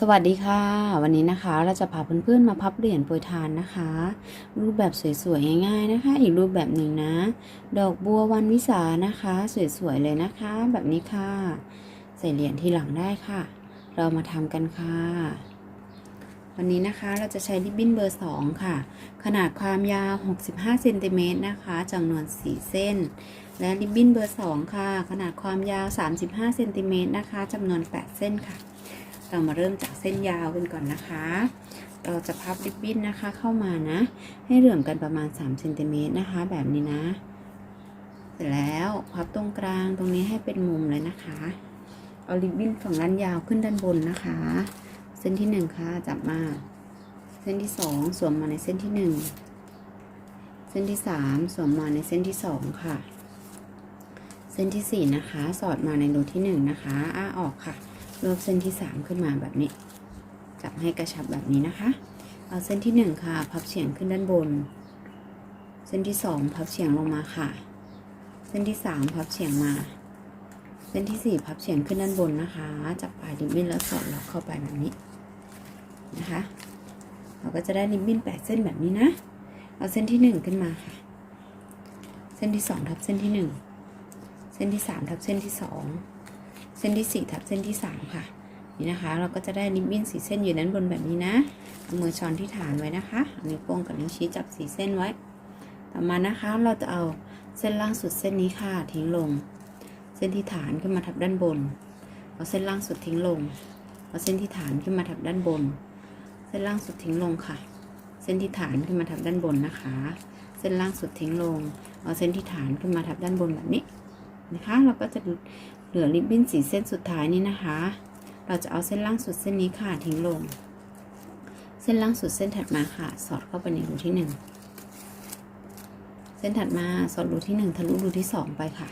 สวัสดีค่ะ วันนี้นะคะเราจะพาเพื่อนๆมาพับเหรียญโปรยทานนะคะ รูปแบบสวยๆง่ายๆนะคะ อีกรูปแบบหนึ่งนะ ดอกบัววันวิสานะคะ สวยๆเลยนะคะ แบบนี้ค่ะ ใส่เหรียญที่หลังได้ค่ะ เรามาทำกันค่ะ วันนี้นะคะเราจะใช้ริบบิ้นเบอร์ 2 ค่ะ ขนาดความยาว 65เซนติเมตรนะคะจำนวน 4 เส้น และริบบิ้นเบอร์ 2 ค่ะ ขนาดความยาว 35เซนติเมตรนะคะจำนวน 8 เส้นค่ะ เรามาเริ่มจากเส้นยาวกันก่อนนะคะ เราจะพับริบบิ้นนะคะเข้ามานะ ให้เหลื่อมกันประมาณ3เซนติเมตรนะคะ แบบนี้นะ เสร็จแล้วพับตรงกลางตรงนี้ให้เป็นมุมเลยนะคะ เอาริบบิ้นฝั่งด้านยาวขึ้นด้านบนนะคะ เส้นที่หนึ่งค่ะจับมา เส้นที่สองสวมมาในเส้นที่หนึ่งเส้นที่สามสวมมาในเส้นที่สองค่ะ เส้นที่สี่นะคะ สอดมาในรูที่หนึ่งนะคะ อ้าออกค่ะ รวบเส้นที่ 3 ขึ้นมาแบบนี้ จับให้กระชับแบบนี้นะคะ เอาเส้นที่ 1 ค่ะ พับเฉียงขึ้นด้านบน เส้นที่ 2 พับเฉียงลงมาค่ะ เส้นที่ 3 พับเฉียงมา เส้นที่ 4 พับเฉียงขึ้นด้านบนนะคะ จับปลายริบบิ้นแล้วสอดล็อกเข้าไปแบบนี้นะคะ เราก็จะได้ริบบิ้น 8 เส้นแบบนี้นะ เอาเส้นที่ 1 ขึ้นมาค่ะ เส้นที่ 2 ทับเส้นที่ 1 เส้นที่ 3 ทับเส้นที่ 2 เส้นที่ 4 ทับเส้นที่ 3 ค่ะ นี่นะคะ เราก็จะได้ริบบิ้นสีเส้นอยู่ด้านบนแบบนี้นะเอามือช้อนที่ฐานไว้นะคะเอานิ้วโป้งกับนิ้วชี้จับสีเส้นไว้ ต่อมานะคะเราจะเอาเส้นล่างสุดเส้นนี้ค่ะทิ้งลง เส้นที่ฐานขึ้นมาทับด้านบน เอาเส้นล่างสุดทิ้งลง เอาเส้นที่ฐานขึ้นมาทับด้านบน เส้นล่างสุดทิ้งลงค่ะ เส้นที่ฐานขึ้นมาทับด้านบนนะคะ เส้นล่างสุดทิ้งลง เอาเส้นที่ฐานขึ้นมาทับด้านบนแบบนี้นะคะ เราก็จะ ลือริบบิ้นสีเส้นสุดท้ายนี้นะคะ เราจะเอาเส้นล่างสุดเส้นนี้ค่ะทิ้งลง เส้นล่างสุดเส้นถัดมาค่ะ สอดเข้าไปในรูที่หนึ่งเส้นถัดมาสอดรูที่หนึ่งทะลุรูที่สองไปค่ะ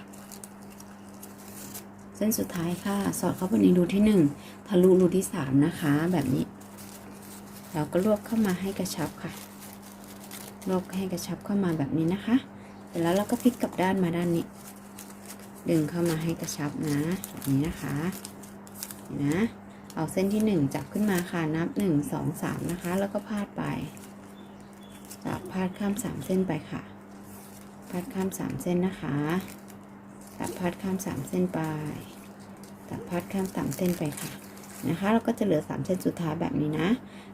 เส้นสุดท้ายค่ะ สอดเข้าไปในรูที่หนึ่งทะลุรูที่สามนะคะ แบบนี้ เราก็รวบเข้ามาให้กระชับค่ะ รวบให้กระชับเข้ามาแบบนี้นะคะ เสร็จแล้วเราก็พลิกกลับด้านมาด้านนี้ ดึงเข้ามาให้กระชับนะแบบนี้นะคะนี่นะ เอาเส้นที่หนึ่งจับขึ้นมาค่ะนับหนึ่งสองสามนะคะ แล้วก็พาดไป จับพาดข้ามสามเส้นไปค่ะ พาดข้ามสามเส้นนะคะ จับพาดข้ามสามเส้นไป จับพาดข้ามสามเส้นไปค่ะ นะคะเราก็จะเหลือสามเส้นสุดท้ายแบบนี้นะ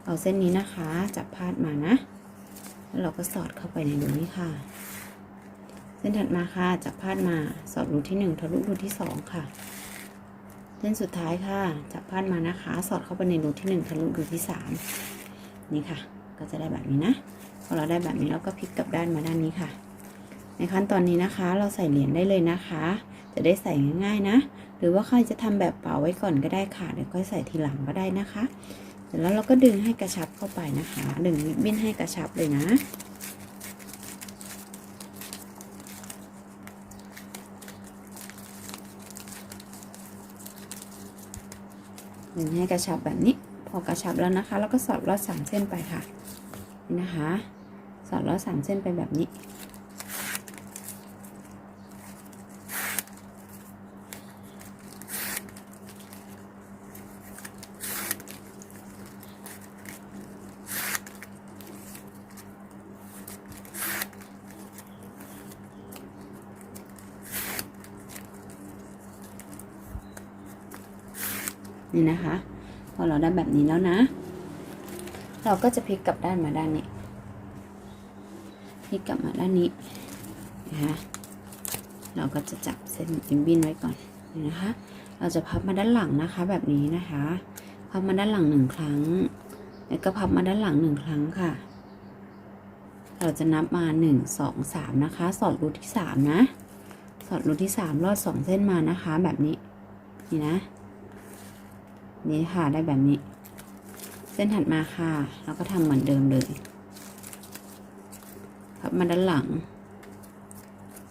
เอาเส้นนี้นะคะ จับพาดมานะ แล้วเราก็สอดเข้าไปในรูนี้ค่ะ เส้นถัดมาค่ะจับพาดมาสอดรูที่หนึ่งทะลุรูที่สองค่ะ เส้นสุดท้ายค่ะจับพาดมานะคะ สอดเข้าไปในรูที่หนึ่งทะลุรูที่สามนี่ค่ะ ก็จะได้แบบนี้นะพอเราได้แบบนี้เราก็พลิกกลับด้านมาด้านนี้ค่ะ ในขั้นตอนนี้นะคะ เราใส่เหรียญได้เลยนะคะ จะได้ใส่ง่ายๆนะ หรือว่าใครจะทำแบบเป่าไว้ก่อนก็ได้ค่ะเดี๋ยวค่อยใส่ทีหลังก็ได้นะคะ เสร็จแล้วเราก็ดึงให้กระชับเข้าไปนะคะดึงริบบิ้นให้กระชับเลยนะึงให้กระชับแบบนี้ พอกระชับแล้วนะคะ แล้วก็สอดลอดสามเส้นไปค่ะนี่นะคะ สอดลอดสามเส้นไปแบบนี้ นี่นะคะ พอเราได้แบบนี้แล้วนะ เราก็จะพลิกกลับด้านมาด้านนี้พลิกกลับมาด้านนี้นะคะเราก็จะจับเส้นริบบิ้นไว้ก่อนนี่นะคะ เราจะพับมาด้านหลังนะคะแบบนี้นะคะ พับมาด้านหลังหนึ่งครั้ง แล้วก็พับมาด้านหลังหนึ่งครั้งค่ะ เราจะนับมาหนึ่งสองสามนะคะ สอดรูที่สามนะ สอดรูที่สามลอดสองเส้นมานะคะ แบบนี้ นี่นะ นี่ค่ะได้แบบนี้ เส้นถัดมาค่ะ เราก็ทำเหมือนเดิมเลยพับมาด้านหลัง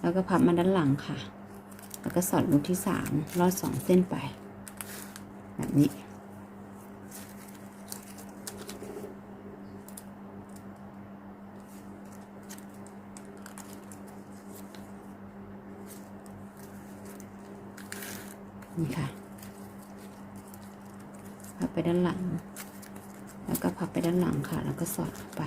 แล้วก็พับมาด้านหลังค่ะ แล้วก็สอดลูที่สามลอดสองเส้นไป แบบนี้ ไปด้านหลัง แล้วก็พับไปด้านหลังค่ะ แล้วก็สอดเข้าไป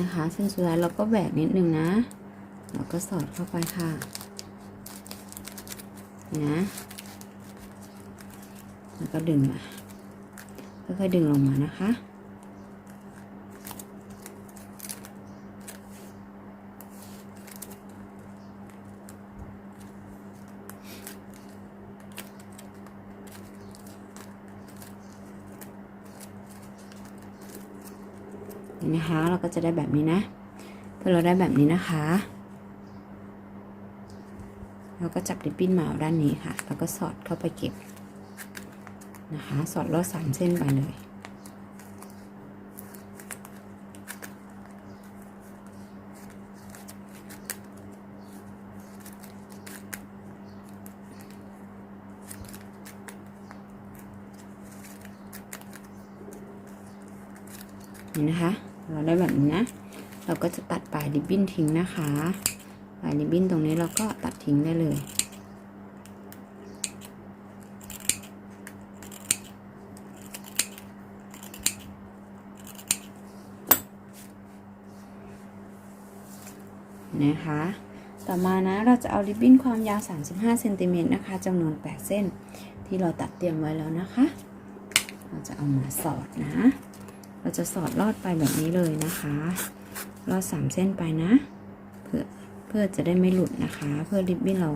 นะคะ เส้นสุดท้ายเราก็แหวกนิดนึงนะแล้วก็สอดเข้าไปค่ะนะแล้วก็ดึงมาค่อยๆดึงลงมานะคะ เราก็จะได้แบบนี้นะพอเราได้แบบนี้นะคะ เราก็จับริบบิ้นมาเอาด้านนี้ค่ะ แล้วก็สอดเข้าไปเก็บนะคะ สอดลอดสามเส้นไปเลยนี่นะคะ เราได้แบบนี้นะ เราก็จะตัดปลายริบบิ้นทิ้งนะคะ ปลายริบบิ้นตรงนี้เราก็ตัดทิ้งได้เลยนะคะ ต่อมานะเราจะเอาริบบิ้นความยาว 35เซนติเมตรนะคะจำนวน 8 เส้น ที่เราตัดเตรียมไว้แล้วนะคะ เราจะเอามาสอดนะ จะสอดลอดไปแบบนี้เลยนะคะ ลอดสามเส้นไปนะ เพื่อเพื่อจะได้ไม่หลุดนะคะ เพื่อริบบิ้นเรา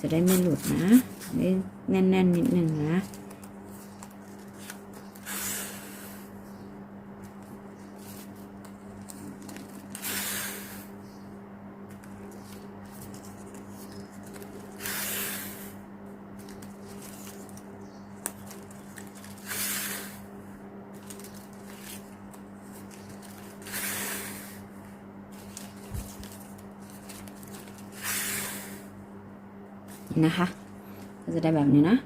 จะได้ไม่หลุดนะได้แน่นๆนิดนึงนะ จะได้แบบนี้นะ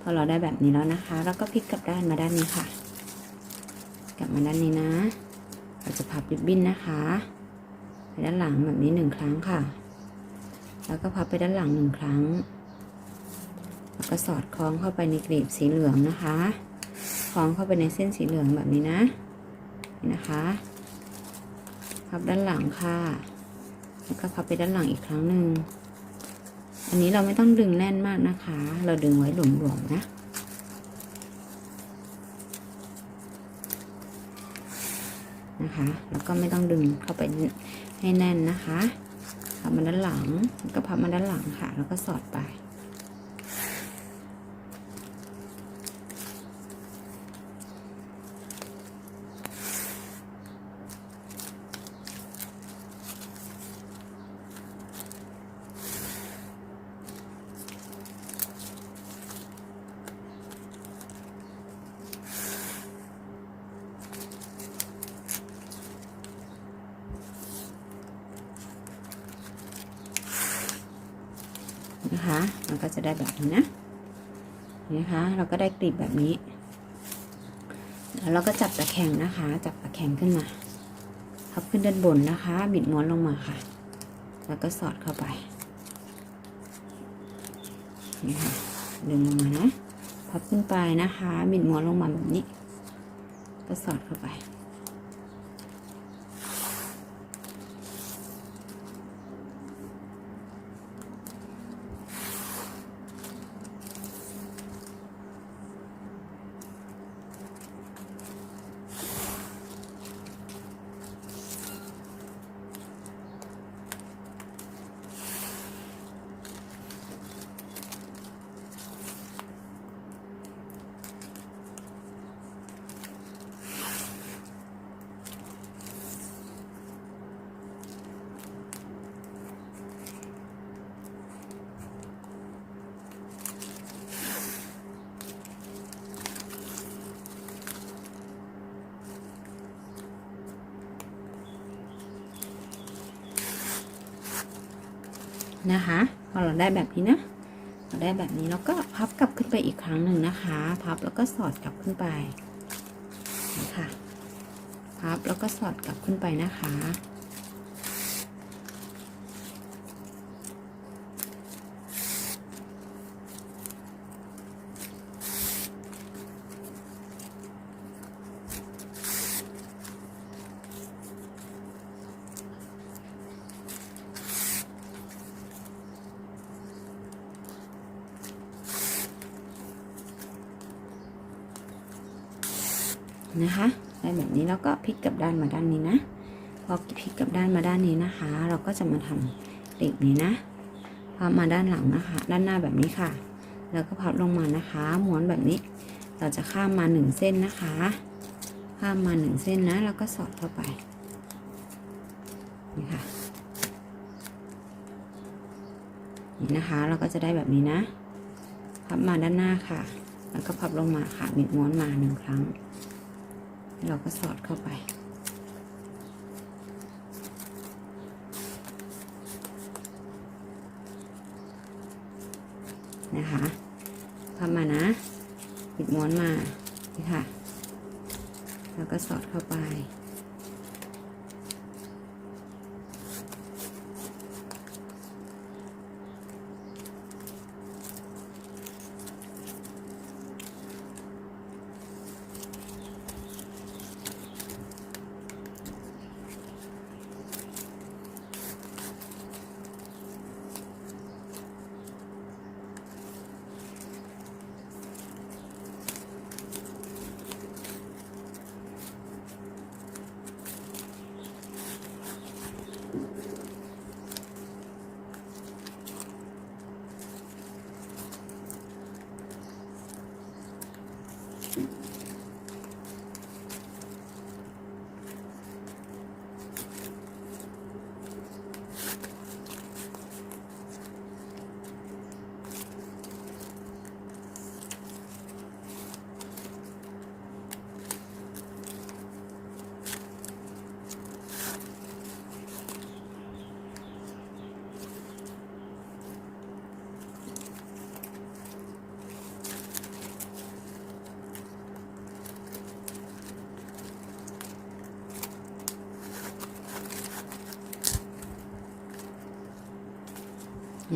พอเราได้แบบนี้แล้วนะคะ เราก็พลิกกลับด้านมาด้านนี้ค่ะ กลับมาด้านนี้นะ เราจะพับริบบิ้นนะคะไปด้านหลังแบบนี้หนึ่งครั้งค่ะ แล้วก็พับไปด้านหลังหนึ่งครั้ง แล้วก็สอดคล้องเข้าไปในกลีบสีเหลืองนะคะ คล้องเข้าไปในเส้นสีเหลืองแบบนี้นะนี่นะคะ พับด้านหลังค่ะ แล้วก็พับไปด้านหลังอีกครั้งหนึ่ง อันนี้เราไม่ต้องดึงแน่นมากนะคะ เราดึงไว้หลวมๆนะนะคะ แล้วก็ไม่ต้องดึงเข้าไปให้แน่นนะคะพับมาด้านหลังก็พับมาด้านหลังค่ะ แล้วก็สอดไป นะคะ มันก็จะได้แบบนี้นะนี่นะคะ เราก็ได้กลีบแบบนี้ แล้วเราก็จับตะแคงนะคะ จับตะแคงขึ้นมาพับขึ้นด้านบนนะคะ บิดม้วนลงมาค่ะ แล้วก็สอดเข้าไปนี่ค่ะดึงลงมานะพับขึ้นไปนะคะ บิดม้วนลงมาแบบนี้ ก็สอดเข้าไป นะคะพอเราได้แบบนี้นะเราได้แบบนี้แล้วก็พับกลับขึ้นไปอีกครั้งหนึ่งนะคะ พับแล้วก็สอดกลับขึ้นไปนะคะพับแล้วก็สอดกลับขึ้นไปนะคะ นะคะได้แบบนี้แล้วก็พลิกกลับด้านมาด้านนี้นะพอพลิกกลับด้านมาด้านนี้นะคะ เราก็จะมาทำเด็กนี้นะพับมาด้านหลังนะคะ ด้านหน้าแบบนี้ค่ะ แล้วก็พับลงมานะคะม้วนแบบนี้ เราจะข้ามมาหนึ่งเส้นนะคะ ข้ามมาหนึ่งเส้นนะแล้วก็สอดเข้าไปนี่ค่ะนี่นะคะเราก็จะได้แบบนี้นะ พับมาด้านหน้าค่ะ แล้วก็พับลงมาค่ะบิดม้วนมาหนึ่งครั้ง เราก็สอดเข้าไป นะคะพับมานะปิดม้วนมานี่ค่ะ แล้วก็สอดเข้าไป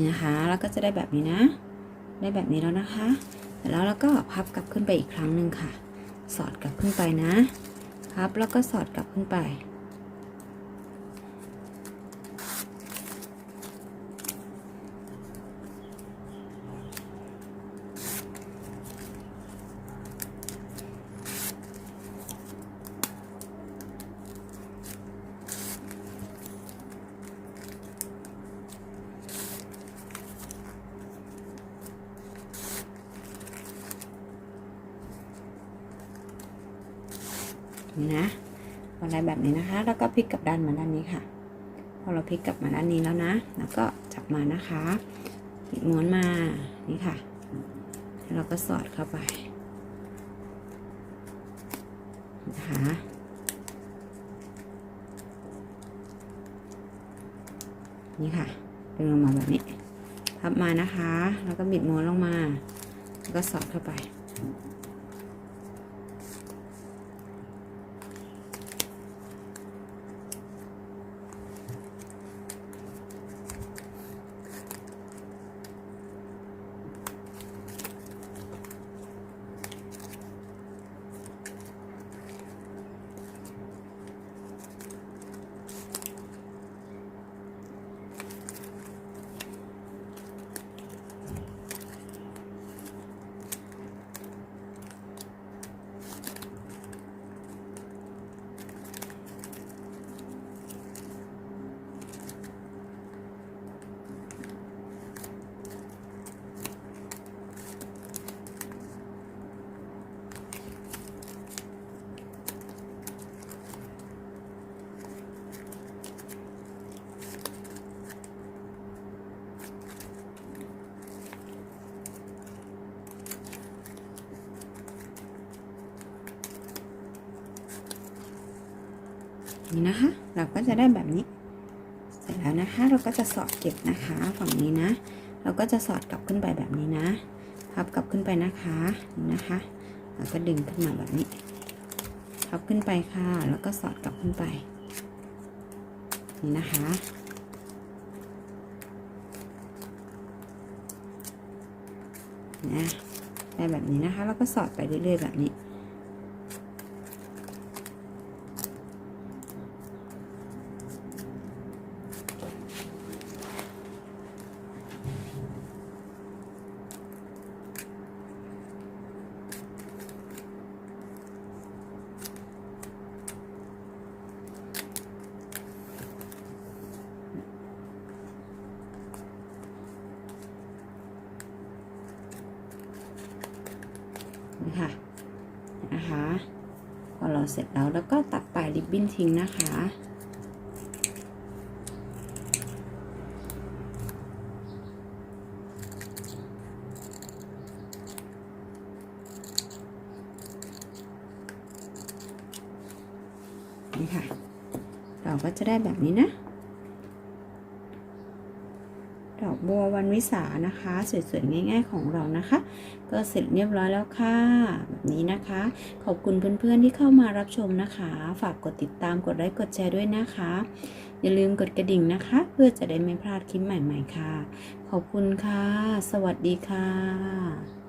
นะคะ แล้วก็จะได้แบบนี้นะ ได้แบบนี้แล้วนะคะ แล้วเราก็พับกลับขึ้นไปอีกครั้งหนึ่งค่ะ สอดกลับขึ้นไปนะ พับแล้วก็สอดกลับขึ้นไป นี่นะพอได้ แล้วก็พลิกกลับด้านมาด้านนี้ค่ะ พอเราพลิกกลับมาด้านนี้แล้วนะ แล้วก็จับมานะคะปิดม้วนมานี่ค่ะ แล้วเราก็สอดเข้าไปนะคะนี่ค่ะดึงลงมาแบบนี้พับมานะคะ แล้วก็บิดม้วนลงมา แล้วก็สอดเข้าไป นี่นะคะ เราก็จะได้แบบนี้ เสร็จแล้วนะคะ เราก็จะสอดเก็บนะคะฝั่งนี้นะ เราก็จะสอดกลับขึ้นไปแบบนี้นะ พับกลับขึ้นไปนะคะนี่นะคะแล้วก็ดึงขึ้นมาแบบนี้ พับขึ้นไปค่ะ แล้วก็สอดกลับขึ้นไป นี่นะคะนะได้แบบนี้นะคะ แล้วก็สอดไปเรื่อยๆแบบนี้ค่ะนะคะ พอ เราเสร็จแล้วแล้วก็ตัดปลายริบบิ้นทิ้งนะคะ นี่ค่ะ เราก็จะได้แบบนี้นะ ดอก บัววันวิสานะคะ สวยๆง่าย ๆ ของเรานะคะ ก็เสร็จเรียบร้อยแล้วค่ะ แบบนี้นะคะ ขอบคุณเพื่อนๆที่เข้ามารับชมนะคะ ฝากกดติดตามกดไลค์กดแชร์ด้วยนะคะ อย่าลืมกดกระดิ่งนะคะ เพื่อจะได้ไม่พลาดคลิปใหม่ ๆค่ะ ขอบคุณค่ะ สวัสดีค่ะ